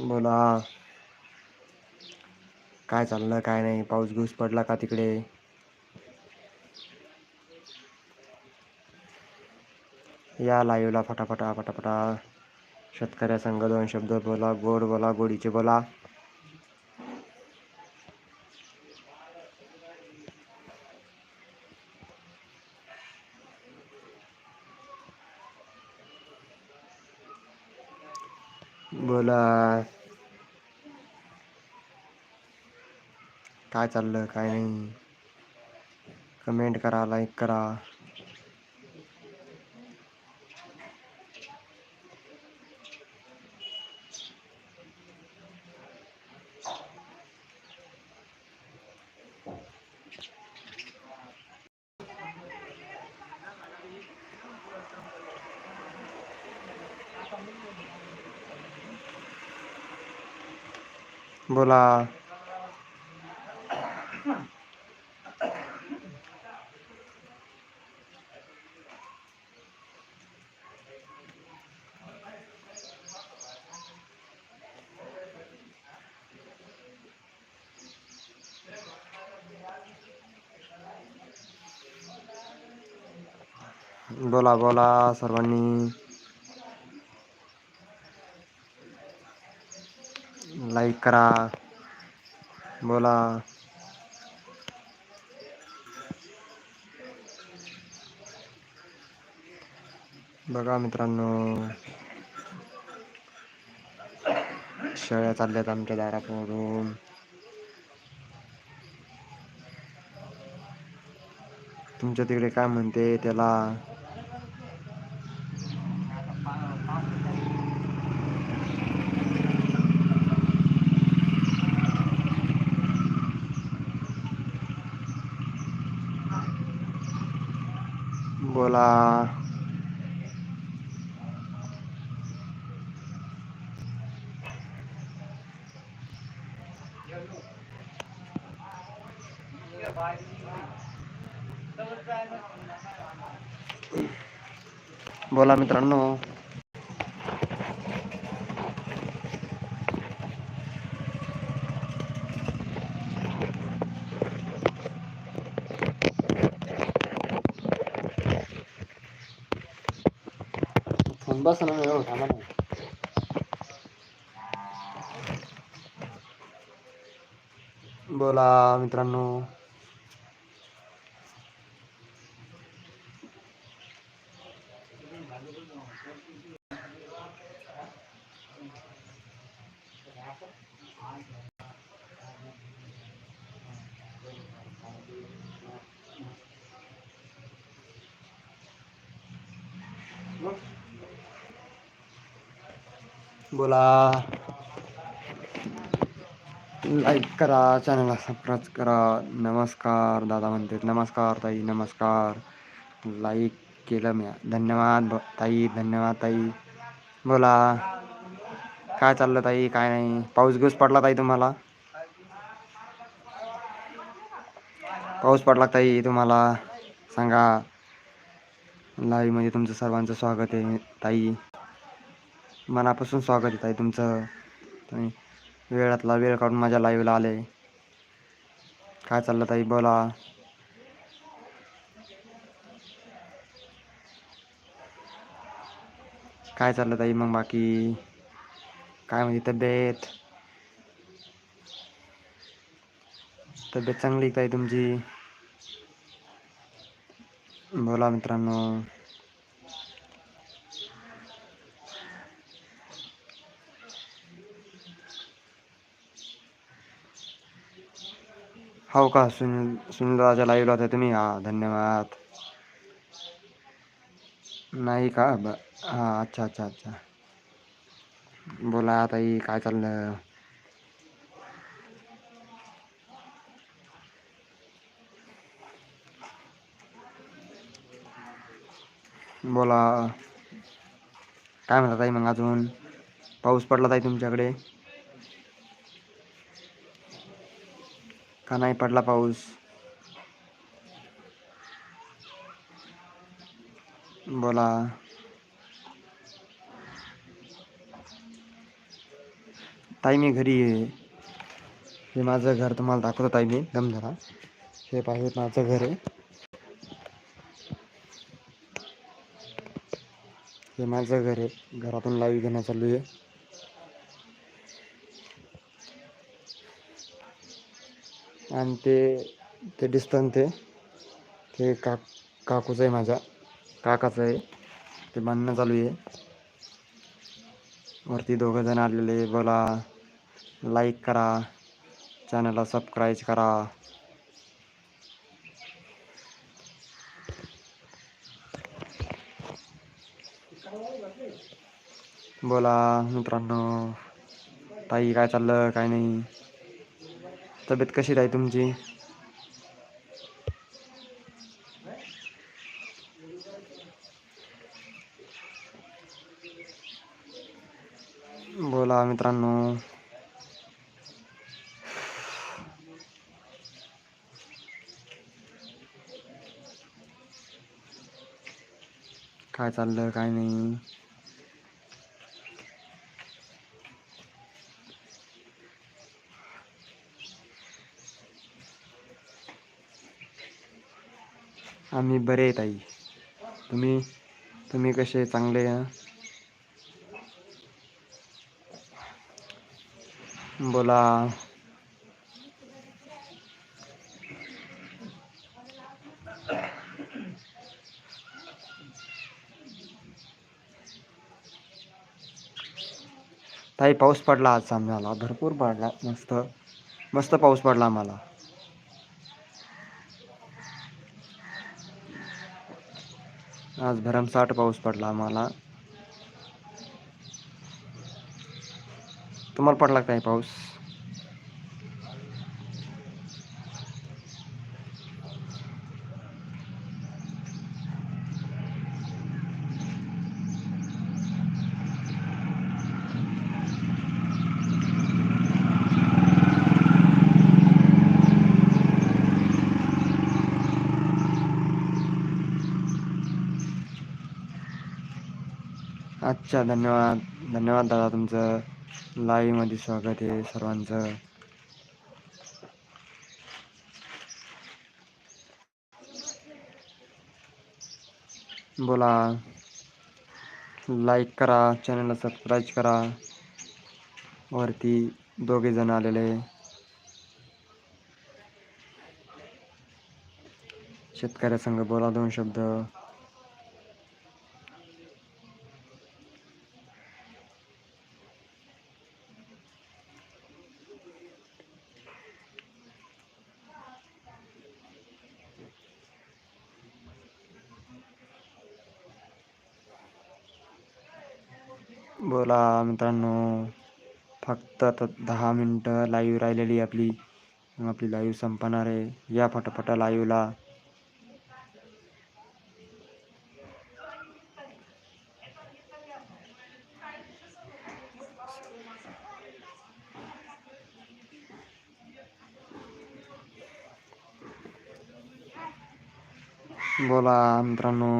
बोला. काय चाललं काय नाही? पाऊस घुस पडला का तिकडे? या लाईव्हला फटाफटा फटाफटा. शेतकऱ्या संघ दोन शब्द बोला गोड बोला गोडीचे बोला. बोला काय चाललं काय नाही कमेंट करा लाईक करा बोला बोला बोला सर्वांनी लाईक करा. बोला. बघा मित्रांनो. शेळ्या चालल्यात आमच्या दारापुढून. तुमच्या तिकडे काय म्हणते त्याला बोला बोला मित्रांनो फोन बस ना थांबा ना. बोला मित्रांनो बोला. लाईक करा चॅनलला सबस्क्राईब करा. नमस्कार दादा म्हणते नमस्कार ताई नमस्कार. लाईक केलं मी. धन्यवाद ताई धन्यवाद ताई. बोला. काय चाललं ताई? काय नाही. पाऊस घुस पडला ताई तुम्हाला? पाऊस पडला ताई तुम्हाला? सांगा. लाईव्हमध्ये तुमचं सर्वांचं स्वागत आहे ताई. मनापासून स्वागत आहे तुमचं. तुम्ही वेळातला वेळ काढून माझ्या लाईव्हला आले. काय चाललं ताई? बोला. काय चाललं ताई मग बाकी? काय म्हणजे तब्येत? तब्येत चांगली आहे ताई तुमची? बोला मित्रांनो. हो का? सुनील सुनील दादाच्या लाईव्हला होता तुम्ही? हा धन्यवाद. नाही का? ब हां अच्छा अच्छा अच्छा. बोला ताई काय चाललं? बोला. काय म्हणता ताई मग अजून? पाऊस पडला ताई तुमच्याकडे? का नाही पडला पाऊस? बोला. ताई मी घरी आहे. हे माझं घर तुम्हाला दाखवतो ताई मी. दम धरा. हे पाहिजे माझं घर आहे. हे माझं घर आहे. घरातून लाईव्ह घेणं चालू आहे. आणि ते ते दिसतं ते. ते का काकूचं आहे माझ्या. काकाचं आहे. ते बांधणं चालू आहे. वरती दोघं जण आलेले बोला. लाईक करा. चॅनलला सबस्क्राईब करा. बोला मित्रांनो. ताई काय चाललं? काय नाही? तब्येत कशी राही तुमची? बोला मित्रांनो. काय चाललं काय नाही? आम्ही बरे आहे ताई तुम्ही तुम्ही कसे चांगले आहे? बोला. ताई पाऊस पडला आज आम्हाला. भरपूर पडला. मस्त मस्त पाऊस पडला आम्हाला. आज भरमसाठ पाऊस पडला आम्हाला. तुम्हाला पडला काय पाऊस? अच्छा धन्यवाद धन्यवाद दादा तुमचं. लाईव्हमध्ये स्वागत आहे सर्वांचं. बोला. लाईक करा चॅनलला सबस्क्राईब करा. वरती दोघे जण आलेले. शेतकऱ्यासंग बोला दोन शब्द. बोला मित्रांनो फक्त आता दहा मिनटं लाईव्ह राहिलेली आपली. मग आपली लाईव्ह संपणार आहे. या फटाफटा लाईव्हला बोला मित्रांनो.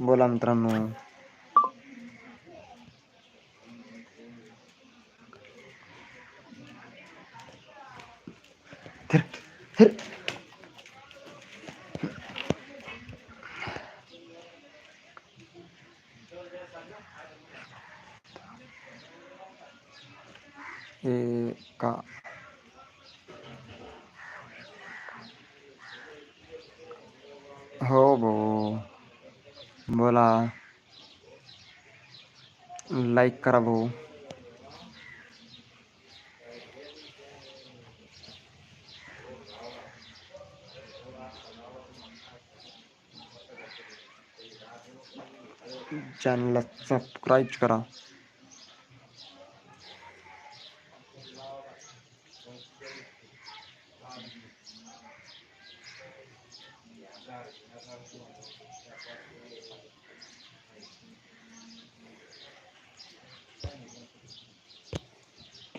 बोला मित्रांनो थिर, थिर. हे का हो भाऊ बोला. लाईक करा भाऊ. चॅनलला सबस्क्राईब करा.